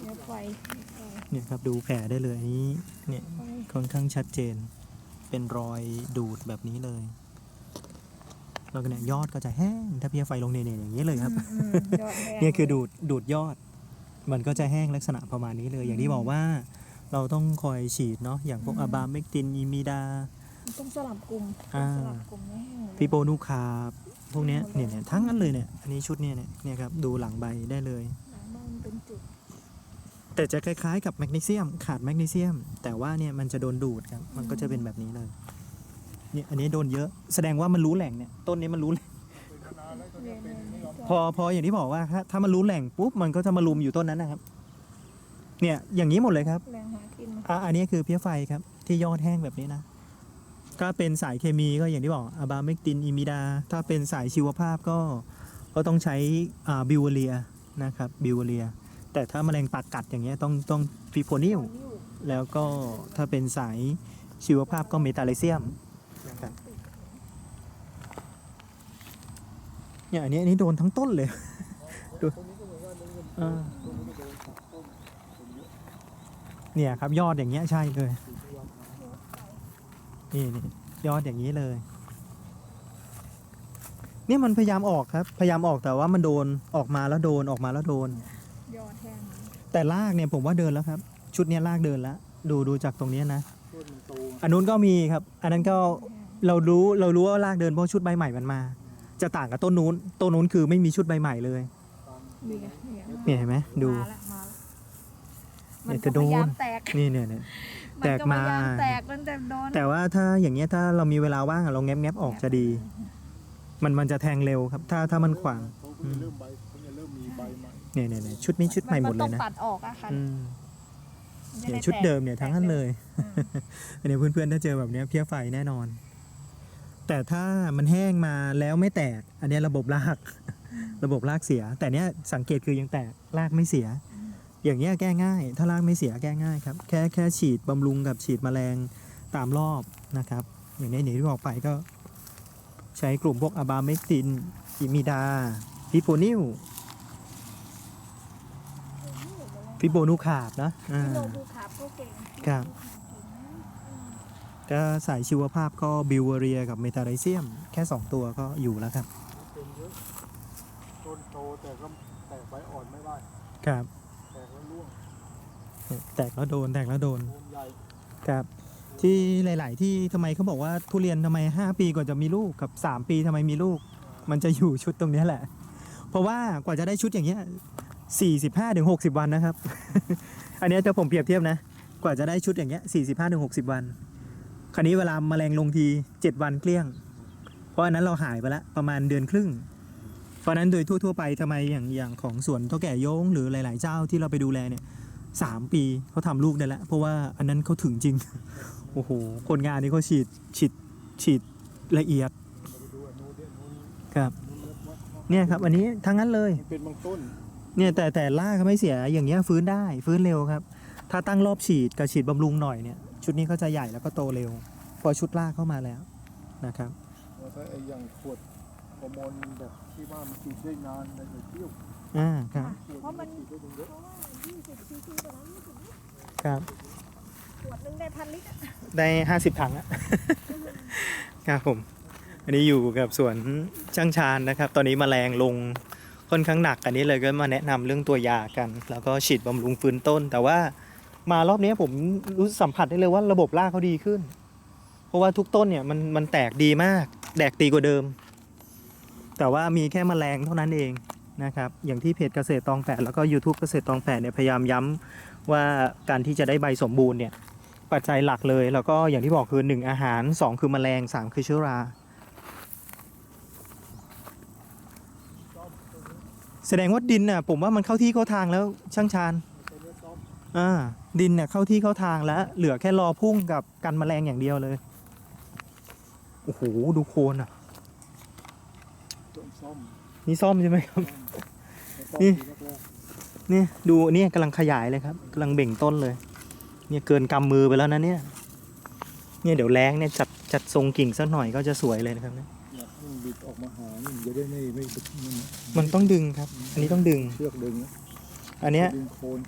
เนื้อไฟเนี่ยครับดูแผลได้เลยอันนี้เนี่ยไฟค่อนข้างชัดเจน เป็นรอยดูดแบบนี้เลยแล้วก็เนี่ยยอดก็จะแห้ง ถ้าเพี้ยไฟลงเนี่ยเนี่ยอย่างนี้เลยครับอืมยอดแห้งเนี่ยคือดูดดูดยอด มันก็จะแห้งลักษณะประมาณนี้เลย อย่างที่บอกว่า เราต้องคอยฉีดเนาะอย่างพวกอะบาเมกตินอีมิดามันต้องสลับกลุ่มอ่าสลับกลุ่มไม่แห้งเลยฟิโปนูคาบพวกเนี้ยเนี่ยเนี่ยทั้งนั้นเลยเนี่ยอันนี้ชุดเนี่ยเนี่ยเนี่ยครับดูหลังใบได้เลย หลังบ้านมันเป็นจุด แต่จะคล้ายๆกับแมกนีเซียม ขาดแมกนีเซียม แต่ว่าเนี่ยมันจะโดนดูดครับ มันก็จะเป็นแบบนี้เลยเนี่ยอันนี้โดนเยอะแสดงว่ามันรู้แหล่งเนี่ยต้นนี้มันรู้แหล่งเรียนเลยพอพออย่างที่บอกว่าถ้าถ้ามันรู้แหล่งปุ๊บมันก็จะมาลุมอยู่ต้นนั้นนะครับ เนี่ยอย่างนี้หมดเลยครับแรงหากินอะอันนี้คือเพี้ยไฟครับ ที่ยอดแห้งแบบนี้นะถ้าเป็นสายเคมีก็อย่างที่บอกอะบาเมกตินอิมิดา ถ้าเป็นสายชีวภาพก็ก็ต้องใช้อ่าบิวเรียนะครับบิวเรีย แต่ถ้าแมลงปากกัดอย่างเงี้ยต้องต้องฟิโพนิลแล้วก็ถ้าเป็นสายชีวภาพก็เมตาเลเซียมนะครับเนี่ยอันนี้อันนี้โดนทั้งต้นเลยดูอ่าเนี่ยครับยอดอย่างเงี้ยใช่เลยนี่นี่ยอดอย่างนี้เลยเนี่ยมันพยายามออกครับ พยายามออกแต่ว่ามันโดนออกมาแล้วโดนออกมาแล้วโดน ยอดแห้งแต่ลากเนี่ยผมว่าเดินแล้วครับ ชุดเนี้ยลากเดินแล้วดูดูจากตรงเนี้ยนะต้นมันโตอันนู้นก็มีครับ อันนั้นก็เรารู้เรารู้ว่าลากเดินเพราะชุดใบใหม่มันมา จะต่างกับต้นนู้นต้นนู้นคือไม่มีชุดใบใหม่เลยตามมีไงมีไงเนี่ยเห็นไหมดู มาละมาละเนี่มันยก็จะโดพน ยายามแตกนี่เนี่ยเนี่ยมันแตกก็พมายายามแตกตั้งแต่โดนแต่ว่าถ้าอย่างเงี้ยถ้าเรามีเวลาว่างอะเราแงบแงบๆออกจะดี มันมันจะแทงเร็วครับ ถ้าถ้ามันขวาง เขาเพิ่งจะเริ่มใบ เนี่ยเนี่ยเนี่ยชุดนี้ชุดใหม่หมดเลต้ยองนะปัดออกอะค่ะอืมมันจะเนี่ยไชุดแตกเดิมเนี่ยทั้งนั้นเลย อืม อันนี้เพื่อนๆถ้าเจอแบบเนี้ยเพี้ยไฟแน่นอน แต่ถ้ามันแห้งมาแล้วไม่แตก อันเนี้ยระบบราก ระบบรากเสีย แต่เนี้ยสังเกตคือยังแตกรากไม่เสีย อย่างเงี้ยแก้ง่าย ถ้ารากไม่เสียแก้ง่ายครับแค่แค่ฉีดบำรุงกับฉีดแมลงตามรอบนะครับ อย่างนี้หนีที่บอกไปก็ ใช้กลุ่มพวกอะบาเมกตินอิมิดาฟิโปนิล ฟิโบนูคาบนะอ่าพี่โลบูขาบก็เก่งครับ ก็สายชีวภาพก็บิวเวอเรียกับเมตาไรเซียม แค่ 2 ตัวก็อยู่แล้วครับ เป็นเยอะต้นโตแต่ก็แตกใบอ่อนไม่ได้ครับ แตกแล้วร่วงแตกแล้วโดนแตกแล้วโดนโคนใหญ่ครับ ที่หลาย ๆ ที่ทำไมเขาบอกว่าทุเรียนทำไม 5 ปีกว่าจะมีลูกกับ 3 ปีทำไมมีลูก มันจะอยู่ชุดตรงเนี้ยแหละ เพราะว่ากว่าจะได้ชุดอย่างเงี้ย 45ถึง60 วันนะครับ อันนี้ถ้าผมเปรียบเทียบนะ กว่าจะได้ชุดอย่างเงี้ย45ถึง60 วัน คราวนี้เวลาแมลงลงที 7 วันเกลี้ยง เพราะอันนั้นเราหายไปละประมาณเดือนครึ่ง เพราะนั้นโดยทั่ว ๆ ไปทำไมอย่างอย่างของสวนเท่าแก่โยงหรือหลาย ๆ เจ้าที่เราไปดูแลเนี่ยสามปีเขาทำลูกได้แล้ว เพราะว่าอันนั้นเขาถึงจริง โอ้โห คนงานนี่เขาฉีดฉีดฉีดละเอียดครับ เนี่ยครับ อันนี้ทั้งนั้นเลยเป็นบางต้น เนี่ยแต่แต่ล่ากเขาไม่เสียอย่างเงี้ยฟื้นได้ฟื้นเร็วครับ ถ้าตั้งรอบฉีดกับฉีดบำรุงหน่อยเนี่ยชุดนี้เขาจะใหญ่แล้วก็โตเร็ว พอชุดล่ากเข้ามาแล้วนะครับแล้วถ้าไอ้อย่างขวดฮอร์โมนแบบที่ว่ามันฉีดได้นานในหน่วยเที่ยวอ่าครับขวดเพราะมัน ฉีดได้ถึงเยอะเพราะว่า20ซีซีต่อน้ำไม่ถึงครับขวดหนึงได้พันลิตรอะได้ห้าสิบถังอะ ครับผม อันนี้อยู่กับสวนช่างชานนะครับ ตอนนี้มแมลงลง ค่อนข้างหนักอันนี้เลยก็มาแนะนำเรื่องตัวยากัน แล้วก็ฉีดบำรุงฟื้นต้น แต่ว่ามารอบนี้ผมรู้สัมผัสได้เลยว่าระบบรากเขาดีขึ้น เพราะว่าทุกต้นเนี่ยมันมันแตกดีมากแตกตีกว่าเดิม แต่ว่ามีแค่มแมลงเท่านั้นเองนะครับ อย่างที่เพจเกษตรตองแปดแล้วก็ YouTube เกษตรตองแปดเนี่ยพยายามย้ำว่าการที่จะได้ใบสมบูรณ์เนี่ยปัจจัยหลักเลย แล้วก็อย่างที่บอกคือ 1 อาหาร 2 คือมแมลง 3 คือเชื้อรา แสดงว่าดินน่ะผมว่ามันเข้าที่เข้าทางแล้วช่างชานตัวนี้ซ่อมอ่าดินเนี่ยเข้าที่เข้าทางแล้ว เหลือแค่รอพุ่งกับกันแมลงอย่างเดียวเลยโอ้โหดูโคนอะต้นซ่อมนี่ซ่อมใช่ไหมครับซ่อมนี่ทีแรกเนี่ยดูเนี่ยกำลังขยายเลยครับกำลังเบ่งต้นเลย เนี่ยเกินกำมือไปแล้วนะเนี่ยเนี่ยเดี๋ยวแรงเนี่ยจัดจัดทรงกิ่งสักหน่อยก็จะสวยเลยนะครับเนี่ยๆเนี่ยมัน บิดออกมาหานี่มันจะได้ไม่ไม่มันมันต้องดึงครับ อันนี้ต้องดึง เชือกดึงนะอันเนี้ยดึงโคน